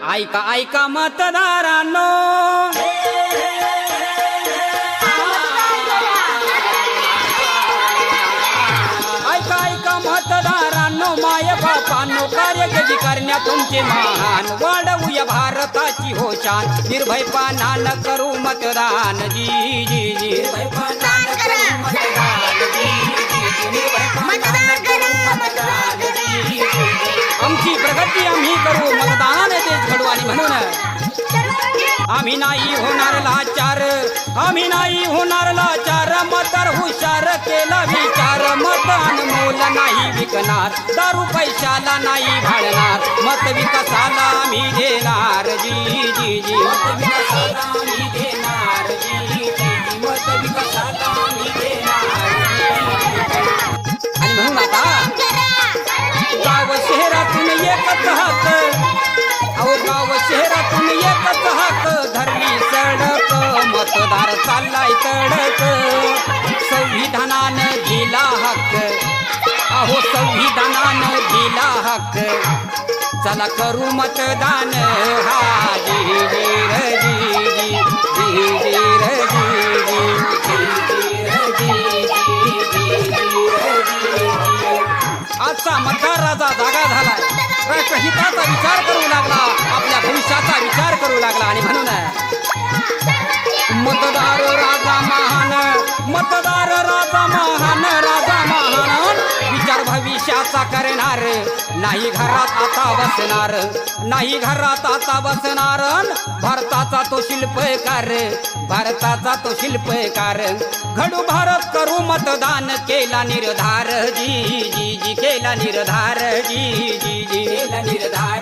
ऐका ऐका मतदारांनो. ऐका ऐका मतदारांनो माय बापांनो कार्य कधी करण्या तुमचे महान. वाढवूया भारताची होशान निर्भयपणा न करू मतदान. जी जी. म्हणून. आम्ही नाही होणार लाचार आम्ही नाही होणार लाचार मतर हुशार केला विचार मतदान मोल नाही विकणार दारू पैशाला नाही भाडणार मत विकासाला आम्ही देणार जी जी जी. मत विकासाला आम्ही देणार जी जी जी. मत विकासाला आम्ही देणार. आणि म्हणून आता संविधानानं दिला हक्क चला करू मतदान हा जी आजचा मतदार राजा जागा झालाय राष्ट्रहिताचा विचार करू लागला आपल्या भविष्याचा विचार करू लागला आणि म्हणून मतदार राजा महान मतदार राजा राजा महान नाही घरात आता बसणार नाही घरात आता बसणार. भारताचा तो शिल्पकार भारताचा तो शिल्पकार. घडू भारत करू मतदान केला निर्धार. जी जी जी केला निर्धार. जी जी जी केला निर्धार.